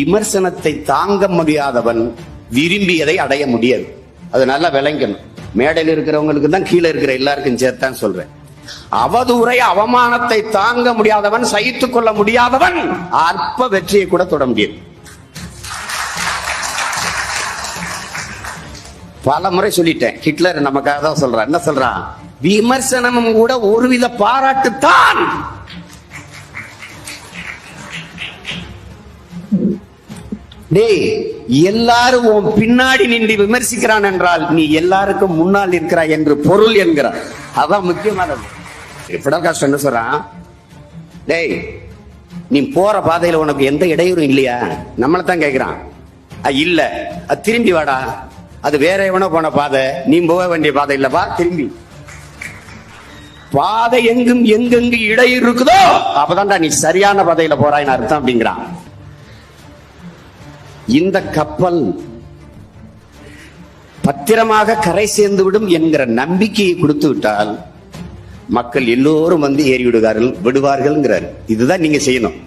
விமர்சனத்தை தாங்க முடியாதவன் விரும்பியதை அடைய முடியாது. அது நல்லா விளங்கணும். மேடையில் இருக்கிறவங்களுக்கு தான் கீழே இருக்கிற எல்லாருக்கும் சேர்த்தான் சொல்றேன். அவதூறை அவமானத்தை தாங்க முடியாதவன் சகித்துக் கொள்ள முடியாதவன் அற்ப வெற்றியை கூட தொட முடியும். பல முறை சொல்லிட்டேன். ஹிட்லர் நமக்காக தான் சொல்றான் என்ன சொல்றான்? விமர்சனமும் கூட ஒருவித பாராட்டுத்தான். டேய் எல்லாரும் உன் பின்னாடி நின்று விமர்சிக்கிறான் என்றால் நீ எல்லாருக்கும் முன்னால் இருக்கிறாய் என்று பொருள் என்கிறார். அதான் முக்கியமானது. எப்படா கஷ்டம் என்ன சொல்றான்? டேய் நீ போற பாதையில உனக்கு எந்த இடையூறும் இல்லையா? நம்மளை தான் கேட்கிறான் இல்ல. அது திரும்பி வாடா. அது வேற எவனோ போன பாதை. நீ போக வேண்டிய பாதை இல்லப்பா திரும்பி. பாதை எங்கும் எங்கெங்கு இடையூறு இருக்குதோ அப்பதான்டா நீ சரியான பாதையில போறாய்னு அர்த்தம் அப்படிங்கிறான். இந்த கப்பல் பத்திரமாக கரை சேர்ந்து விடும் என்கிற நம்பிக்கையை கொடுத்து விட்டால் மக்கள் எல்லோரும் வந்து ஏறி விடுவார்கள் விடுவார்கள்ங்கிறார். இதுதான் நீங்க செய்யணும்.